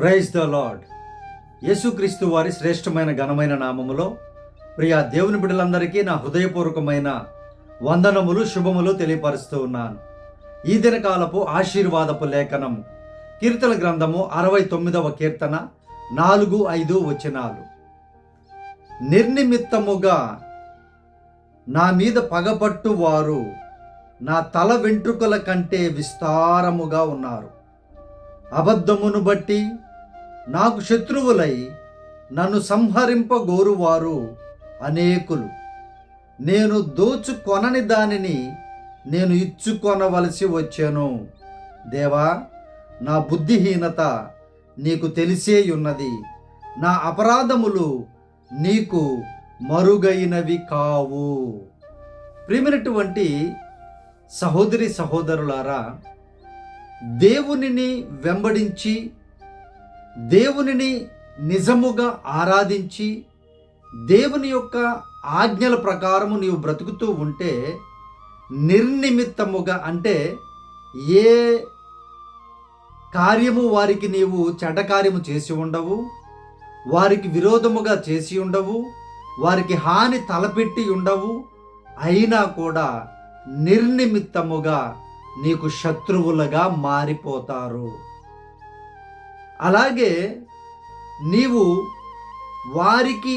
Praise the lord యేసుక్రీస్తు వారి శ్రేష్టమైన ఘనమైన నామములో ప్రియ దేవుని బిడ్డలందరికీ నా హృదయపూర్వకమైన వందనములు శుభములు తెలియపరుస్తూ ఉన్నాను. ఈ దినకాలపు ఆశీర్వాదపు లేఖనము కీర్తన గ్రంథము అరవై తొమ్మిదవ కీర్తన నాలుగు ఐదు వచనాలు. నిర్నిమిత్తముగా నా మీద పగపట్టు వారు నా తల వెంట్రుకల కంటే విస్తారముగా ఉన్నారు. అబద్ధమును బట్టి నాకు శత్రువులై నన్ను సంహరింపగోరువారు అనేకులు. నేను దోచుకొనని దానిని నేను ఇచ్చుకొనవలసి వచ్చాను. దేవా నా బుద్ధిహీనత నీకు తెలిసే ఉన్నది నా అపరాధములు నీకు మరుగైనవి కావు. ప్రియమైనటువంటి సహోదరి సహోదరులారా దేవునిని వెంబడించి దేవునిని నిజముగా ఆరాధించి దేవుని యొక్క ఆజ్ఞల ప్రకారము నీవు బ్రతుకుతూ ఉంటే నిర్నిమిత్తముగా అంటే ఏ కార్యము వారికి నీవు చెడ్డ కార్యము చేసి ఉండవు వారికి విరోధముగా చేసి ఉండవు వారికి హాని తలపెట్టి ఉండవు అయినా కూడా నిర్నిమిత్తముగా నీకు శత్రువులుగా మారిపోతారు. అలాగే నీవు వారికి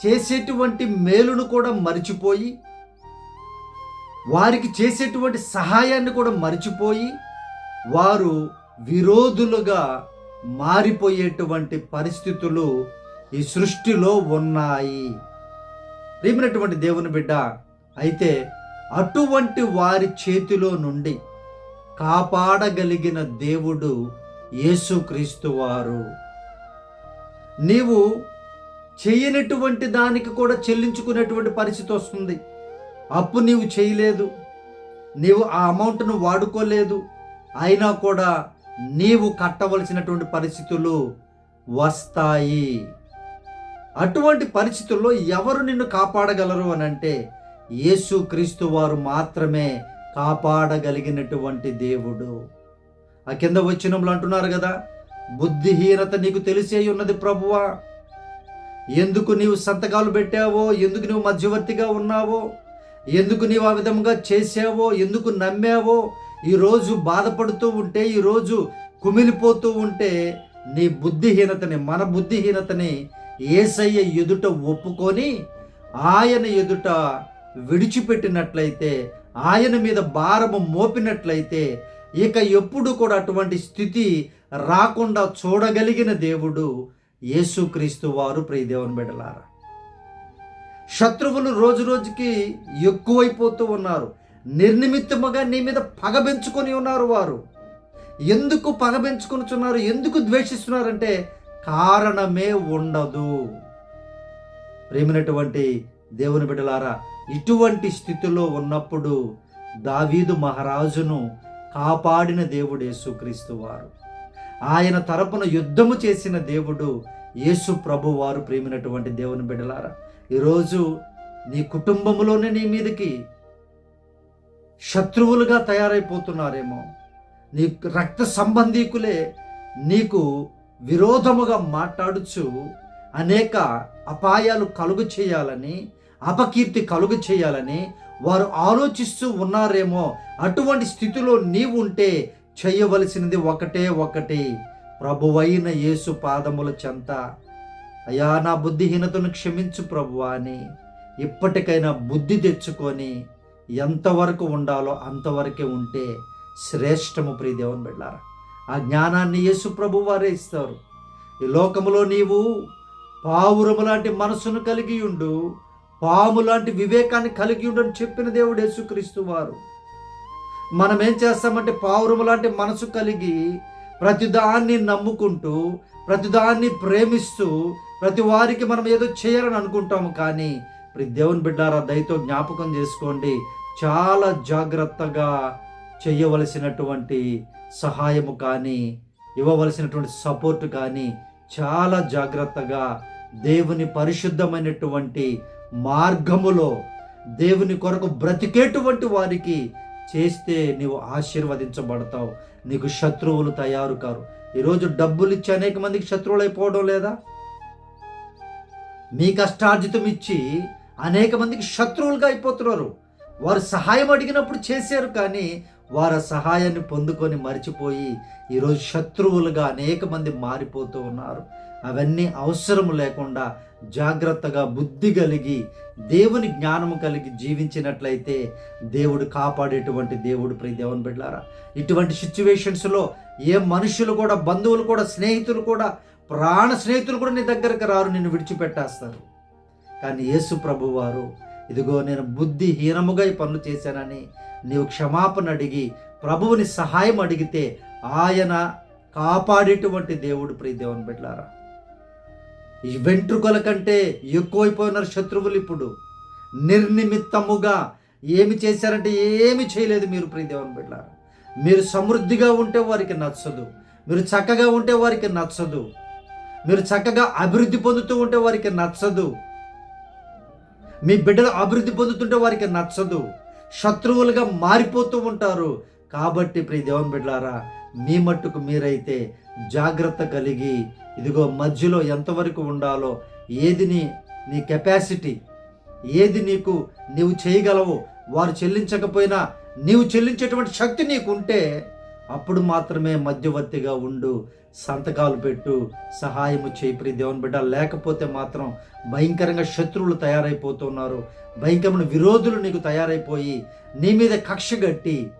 చేసేటువంటి మేలును కూడా మరిచిపోయి వారికి చేసేటువంటి సహాయాన్ని కూడా మరిచిపోయి వారు విరోధులుగా మారిపోయేటువంటి పరిస్థితులు ఈ సృష్టిలో ఉన్నాయి. ప్రేమినటువంటి దేవుని బిడ్డ అయితే అటువంటి వారి చేతిలో నుండి కాపాడగలిగిన దేవుడు యేసుక్రీస్తు వారు. నీవు చేయనటువంటి దానికి కూడా చెల్లించుకునేటువంటి పరిస్థితి వస్తుంది. అప్పు నీవు చేయలేదు. నీవు ఆ అమౌంట్ను వాడుకోలేదు. అయినా కూడా నీవు కట్టవలసినటువంటి పరిస్థితులు వస్తాయి. అటువంటి పరిస్థితుల్లో ఎవరు నిన్ను కాపాడగలరు అని అంటే యేసు క్రీస్తు వారు మాత్రమే కాపాడగలిగినటువంటి దేవుడు. ఆ కింద వచ్చినంలో అంటున్నారు కదా బుద్ధిహీనత నీకు తెలిసే ఉన్నది ప్రభువా. ఎందుకు నీవు సంతకాలు పెట్టావో ఎందుకు నీవు మధ్యవర్తిగా ఉన్నావో ఎందుకు నీవు ఆ విధంగా చేసావో ఎందుకు నమ్మావో ఈరోజు బాధపడుతూ ఉంటే ఈరోజు కుమిలిపోతూ ఉంటే నీ బుద్ధిహీనతని మన బుద్ధిహీనతని ఏసయ్య ఎదుట ఒప్పుకొని ఆయన ఎదుట విడిచిపెట్టినట్లయితే ఆయన మీద భారము మోపినట్లయితే ఇక ఎప్పుడు కూడా అటువంటి స్థితి రాకుండా చూడగలిగిన దేవుడు యేసుక్రీస్తు వారు ప్రియదేవుని బిడలారా శత్రువులు రోజు రోజుకి ఎక్కువైపోతూ ఉన్నారు. నిర్నిమిత్తముగా నీ మీద పగబెంచుకొని ఉన్నారు వారు. ఎందుకు పగబెంచుకొనిచున్నారు ఎందుకు ద్వేషిస్తున్నారంటే కారణమే ఉండదు. ప్రేమినటువంటి దేవుని బిడ్డలారా ఇటువంటి స్థితిలో ఉన్నప్పుడు దావీదు మహారాజును కాపాడిన దేవుడు యేసుక్రీస్తు వారు. ఆయన తరపున యుద్ధము చేసిన దేవుడు యేసు ప్రభు వారు ప్రేమినటువంటి దేవుని బిడ్డలారా ఈరోజు నీ కుటుంబంలోనే నీ మీదకి శత్రువులుగా తయారైపోతున్నారేమో. నీ రక్త సంబంధీకులే నీకు విరోధముగా మాట్లాడుచు అనేక అపాయాలు కలుగు చేయాలని అపకీర్తి కలుగు చేయాలని వారు ఆలోచిస్తూ ఉన్నారేమో అటువంటి స్థితిలో నీవు ఉంటే చేయవలసినది ఒకటే ఒకటి. ప్రభువైన యేసు పాదముల చెంత. అయా నా బుద్ధిహీనతను క్షమించు ప్రభువా అని ఇప్పటికైనా బుద్ధి తెచ్చుకొని ఎంతవరకు ఉండాలో అంతవరకే ఉంటే శ్రేష్టము ప్రియ దేవుని బిడ్డారా ఆ జ్ఞానాన్ని యేసు ప్రభు వారే ఇస్తారు. ఈ లోకములో నీవు పావురము లాంటి మనసును కలిగి ఉండు. పాము లాంటి వివేకాన్ని కలిగి ఉండని చెప్పిన దేవుడు యేసుక్రీస్తు వారు. మనం ఏం చేస్తామంటే పావురము లాంటి మనసు కలిగి ప్రతిదాన్ని నమ్ముకుంటూ ప్రతిదాన్ని ప్రేమిస్తూ ప్రతి వారికి మనం ఏదో చేయాలని అనుకుంటాము కానీ ప్రతి దేవుని బిడ్డారా దయతో జ్ఞాపకం చేసుకోండి. చాలా జాగ్రత్తగా చేయవలసినటువంటి సహాయము కానీ ఇవ్వవలసినటువంటి సపోర్ట్ కానీ చాలా జాగ్రత్తగా దేవుని పరిశుద్ధమైనటువంటి మార్గములో దేవుని కొరకు బ్రతికేటువంటి వారికి చేస్తే నీవు ఆశీర్వదించబడతావు. నీకు శత్రువులు తయారు కారు. ఈరోజు డబ్బులు ఇచ్చి అనేక మందికి శత్రువులు అయిపోవడం లేదా? మీ కష్టార్జితం ఇచ్చి అనేక మందికి శత్రువులుగా అయిపోతున్నారు. వారు సహాయం అడిగినప్పుడు చేశారు కానీ వారి సహాయాన్ని పొందుకొని మర్చిపోయి ఈరోజు శత్రువులుగా అనేక మంది మారిపోతూ ఉన్నారు. అవన్నీ అవసరం లేకుండా జాగ్రత్తగా బుద్ధి కలిగి దేవుని జ్ఞానము కలిగి జీవించినట్లయితే దేవుడు కాపాడేటువంటి దేవుడు ప్రియ దేవుని బిడ్డారా ఇటువంటి సిచ్యువేషన్స్లో ఏ మనుషులు కూడా బంధువులు కూడా స్నేహితులు కూడా ప్రాణ స్నేహితులు కూడా నీ దగ్గరకు రారు నిన్ను విడిచిపెట్టేస్తారు. కానీ యేసు ప్రభువారు ఇదిగో నేను బుద్ధిహీనముగా ఈ పనులు చేశానని నీవు క్షమాపణ అడిగి ప్రభువుని సహాయం అడిగితే ఆయన కాపాడేటువంటి దేవుడు ప్రియ దేవుని బిడ్డారా ఈ వెంట్రుకల కంటే ఎక్కువైపోయినారు శత్రువులు ఇప్పుడు నిర్నిమిత్తముగా ఏమి చేశారంటే ఏమి చేయలేదు మీరు ప్రియ దేవుని బిడ్డారా మీరు సమృద్ధిగా ఉంటే వారికి నచ్చదు మీరు చక్కగా ఉంటే వారికి నచ్చదు మీరు చక్కగా అభివృద్ధి పొందుతూ ఉంటే వారికి నచ్చదు మీ బిడ్డలు అభివృద్ధి పొందుతుంటే వారికి నచ్చదు. శత్రువులుగా మారిపోతూ ఉంటారు. కాబట్టి ప్రియ దేవం బిడ్డలారా మీ మట్టుకు మీరైతే జాగ్రత్త కలిగి ఇదిగో మధ్యలో ఎంతవరకు ఉండాలో ఏది నీ నీ కెపాసిటీ ఏది నీకు నీవు చేయగలవో వారు చెల్లించకపోయినా నీవు చెల్లించేటువంటి శక్తి నీకుంటే అప్పుడు మాత్రమే మధ్యవర్తిగా ఉండు సంతకాలు పెట్టు సహాయము చేపరి దేవుని బిడ్డ. లేకపోతే మాత్రం భయంకరంగా శత్రువులు తయారైపోతున్నారు. భయంకరమైన విరోధులు నీకు తయారైపోయి నీ మీద కక్ష గట్టి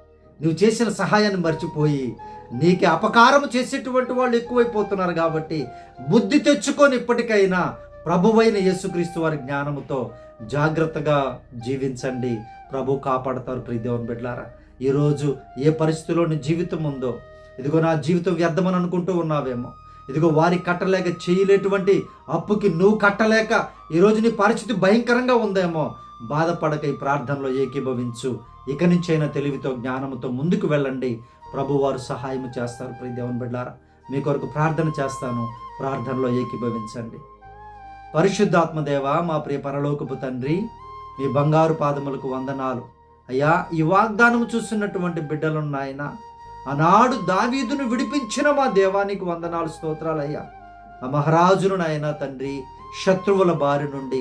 నువ్వు చేసిన సహాయాన్ని మర్చిపోయి నీకు అపకారం చేసేటువంటి వాళ్ళు ఎక్కువైపోతున్నారు కాబట్టి బుద్ధి తెచ్చుకొని ఇప్పటికైనా ప్రభువైన యేసుక్రీస్తు వారి జ్ఞానముతో జాగ్రత్తగా జీవించండి. ప్రభు కాపాడతారు ప్రీ దేవుని బిడ్డారా ఈరోజు ఏ పరిస్థితిలో నీ జీవితం ఉందో ఇదిగో నా జీవితం వ్యర్థమని అనుకుంటూ ఉన్నావేమో. ఇదిగో వారి కట్టలేక చేయలేటువంటి అప్పుకి నువ్వు కట్టలేక ఈరోజు నీ పరిస్థితి భయంకరంగా ఉందేమో. బాధపడక ఈ ప్రార్థనలో ఏకీభవించు. ఇక నుంచైనా తెలివితో జ్ఞానముతో ముందుకు వెళ్ళండి. ప్రభువారు సహాయం చేస్తారు. ప్రతి దేవుని బిడ్డారా మీ కొరకు ప్రార్థన చేస్తాను. ప్రార్థనలో ఏకీభవించండి. పరిశుద్ధాత్మదేవ మా ప్రియ పరలోకపు తండ్రి మీ బంగారు పాదములకు వందనాలు. అయ్యా ఈ వాగ్దానం చూస్తున్నటువంటి బిడ్డలున్నాయన ఆనాడు దావీదును విడిపించిన మా దేవానికి వందనాలు స్తోత్రాలయ్యా ఆ మహారాజును నాయన తండ్రి శత్రువుల బారి నుండి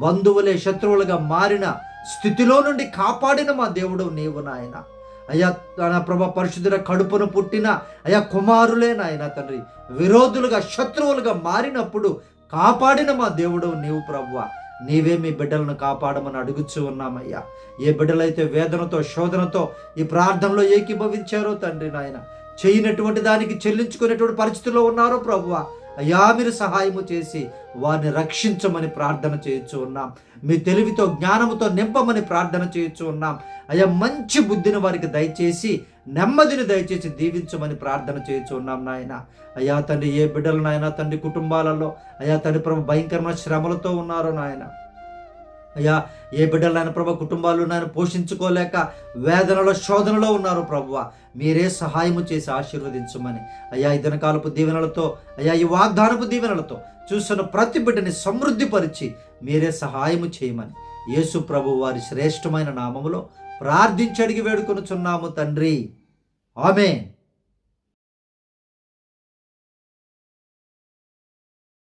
బంధువులే శత్రువులుగా మారిన స్థితిలో నుండి కాపాడిన మా దేవుడు నీవు నాయన. అయ్యా నా ప్రభ పరిశుద్ధుల కడుపును పుట్టిన అయ్యా కుమారులే నాయన తండ్రి విరోధులుగా శత్రువులుగా మారినప్పుడు కాపాడిన మా దేవుడు నీవు ప్రభువా. నీవే మీ బిడ్డలను కాపాడమని అడుగుచూ ఉన్నామయ్యా. ఏ బిడ్డలైతే వేదనతో శోధనతో ఈ ప్రార్థనలో ఏకీభవించారో తండ్రి నాయన చేయనటువంటి దానికి చెల్లించుకునేటువంటి పరిస్థితుల్లో ఉన్నారో ప్రభువ అయ్యా మీరు సహాయము చేసి వారిని రక్షించమని ప్రార్థన చేయొచ్చు ఉన్నాం. మీ తెలివితో జ్ఞానముతో నింపమని ప్రార్థన చేయొచ్చు ఉన్నాం. అయ్యా మంచి బుద్ధిని వారికి దయచేసి నెమ్మదిని దయచేసి దీవించమని ప్రార్థన చేయొచ్చు ఉన్నాం నాయన. అయ్యా తండ్రి ఏ బిడ్డలు నాయన తండ్రి కుటుంబాలలో అయ్యా తండ్రి ప్రభు భయంకరమైన శ్రమలతో ఉన్నారో నాయన. అయ్యా ఏ బిడ్డలు నాయన ప్రభ కుటుంబాలు నాయన పోషించుకోలేక వేదనలో శోధనలో ఉన్నారు ప్రభువ. మీరే సహాయము చేసి ఆశీర్వదించమని. అయ్యా ఈ దినకాలపు దీవెనలతో అయ్యా ఈ వాగ్దానపు దీవెనలతో చూస్తున్న ప్రతి బిడ్డని సమృద్ధిపరిచి మీరే సహాయము చేయమని. యేసు ప్రభు వారి శ్రేష్టమైన నామములో ప్రార్థించడిగి వేడుకొనుచున్నాము తండ్రి. ఆమెన్.